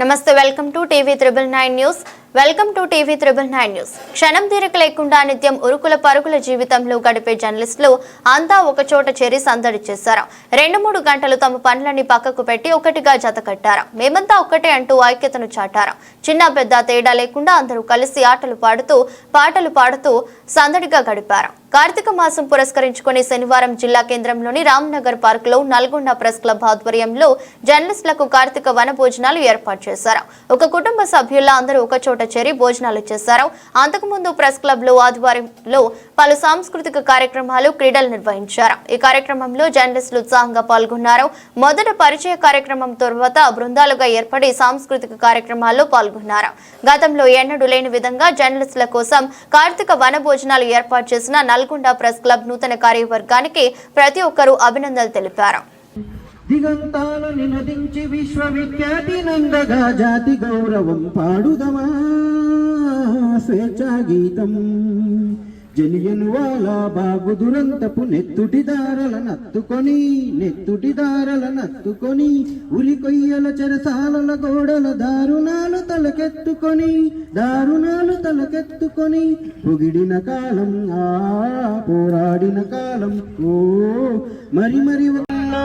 నమస్తే welcome to TV triple nine news. Welcome to TV triple nine news. క్షణం తీరిక లేకుండా నిత్యం ఉరుకుల పరుగుల జీవితంలో గడిపే జర్నలిస్టులు అంతా ఒక చోట చేరి సందడి చేశారు. రెండు మూడు గంటలు తమ పనులన్నీ పక్కకు పెట్టి ఒకటిగా జత కట్టారు. మేమంతా ఒక్కటే అంటూ ఐక్యతను చాటారు. చిన్న పెద్ద తేడా లేకుండా అందరూ కలిసి ఆటలు పాడుతూ పాటలు పాడుతూ సందడిగా గడిపారు. కార్తీక మాసం పురస్కరించుకుని శనివారం జిల్లా కేంద్రంలోని రామ్నగర్ పార్క్లో నల్గొండ ప్రెస్ క్లబ్ ఆధ్వర్యంలో జర్నలిస్టులకు కార్తీక వన భోజనాలు ఏర్పాటు చేశారు. ఒక కుటుంబ సభ్యుల అందరూ ఒక చోట చేరి భోజనాలు చేశారు. అంతకుముందు ప్రెస్ క్లబ్లో ఆధ్వర్యంలో పలు సాంస్కృతిక కార్యక్రమాలు క్రీడలు నిర్వహించారు. ఈ కార్యక్రమంలో జర్నలిస్టులు ఉత్సాహంగా పాల్గొన్నారు. మొదట పరిచయ కార్యక్రమం తర్వాత బృందాలుగా ఏర్పడి సాంస్కృతిక కార్యక్రమాల్లో పాల్గొన్నారు. గతంలో ఎన్నడూ లేని విధంగా జర్నలిస్టుల కోసం కార్తీక వన భోజనాలు ఏర్పాటు చేసిన నల్గొండ ప్రెస్ క్లబ్ నూతన కార్యవర్గానికి ప్రతి ఒక్కరూ అభినందనలు తెలిపారు. దిగంతాలను నినదించి విశ్వవిఖ్యాతి నందగా జాతి గౌరవం పాడుదమా స్వేచ్ఛా గీతం. జలియను వాలా బాగు దురంతపు నెత్తుటి దారల నత్తుకొని నెత్తుటి దారల నత్తుకొని ఉలి కొయ్యల చెరసాలల గోడల దారుణాలు తలకెత్తుకొని దారుణాలు తలకెత్తుకొని పొగిడిన కాలం ఆ పోరాడిన కాలం ఓ మరి మరి ఉన్నా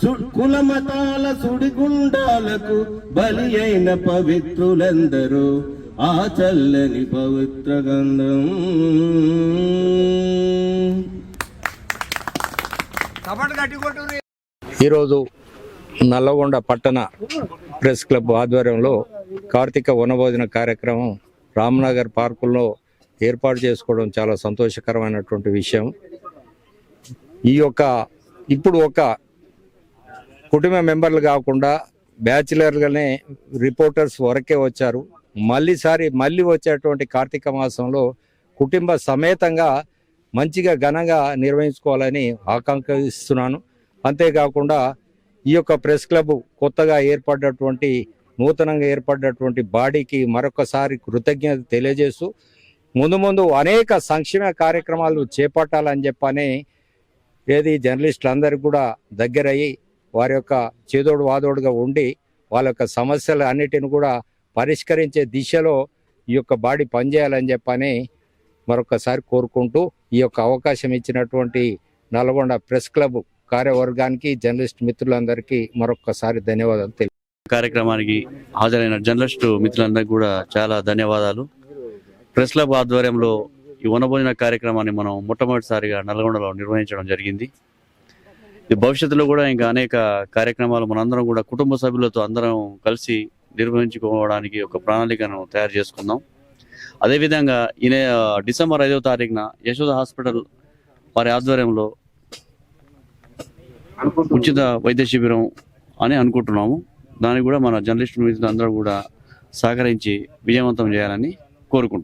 సు- కులమతాల సుడిగుండాలకు బలి అయిన పవిత్రులందరూ ఆ చల్లని పవిత్ర గంధం. ఈరోజు నల్లగొండ పట్టణ ప్రెస్ క్లబ్ ఆధ్వర్యంలో కార్తీక వనభోజన కార్యక్రమం రామ్నగర్ పార్కుల్లో ఏర్పాటు చేసుకోవడం చాలా సంతోషకరమైనటువంటి విషయం. ఈ యొక్క ఇప్పుడు ఒక కుటుంబ మెంబర్లు కాకుండా బ్యాచిలర్గానే రిపోర్టర్స్ వరకే వచ్చారు. మళ్ళీసారి మళ్ళీ వచ్చేటువంటి కార్తీక మాసంలో కుటుంబ సమేతంగా మంచిగా ఘనంగా నిర్వహించుకోవాలని ఆకాంక్షిస్తున్నాను. అంతేకాకుండా ఈ యొక్క ప్రెస్ క్లబ్ కొత్తగా ఏర్పడ్డటువంటి నూతనంగా ఏర్పడ్డటువంటి బాడీకి మరొకసారి కృతజ్ఞత తెలియజేస్తూ ముందు ముందు అనేక సంక్షేమ కార్యక్రమాలు చేపట్టాలని చెప్పని ఏది జర్నలిస్టులందరికీ కూడా దగ్గరయ్యి వారి యొక్క చేదోడు వాదోడుగా ఉండి వాళ్ళ యొక్క సమస్యలు అన్నిటిని కూడా పరిష్కరించే దిశలో ఈ యొక్క బాడీ పనిచేయాలని చెప్పని మరొకసారి కోరుకుంటూ ఈ యొక్క అవకాశం ఇచ్చినటువంటి నల్గొండ ప్రెస్ క్లబ్ కార్యవర్గానికి జర్నలిస్ట్ మిత్రులందరికీ మరొకసారి ధన్యవాదాలు తెలియ కార్యక్రమానికి హాజరైన జర్నలిస్టు మిత్రులందరికీ కూడా చాలా ధన్యవాదాలు. ప్రెస్ క్లబ్ ఆధ్వర్యంలో ఈ వనభోజన కార్యక్రమాన్ని మనం మొట్టమొదటిసారిగా నల్గొండలో నిర్వహించడం జరిగింది. ఈ భవిష్యత్తులో కూడా ఇంకా అనేక కార్యక్రమాలు మనందరం కూడా కుటుంబ సభ్యులతో అందరం కలిసి నిర్వహించుకోవడానికి ఒక ప్రణాళికను తయారు చేసుకుందాం. అదేవిధంగా ఈ డిసెంబర్ ఐదవ తారీఖున యశోద హాస్పిటల్ వారి ఆధ్వర్యంలో ఉచిత వైద్య శిబిరం అని అనుకుంటున్నాము. దానికి కూడా మన జర్నలిస్ట్ అందరూ కూడా సహకరించి విజయవంతం చేయాలని కోరుకుంటున్నాం.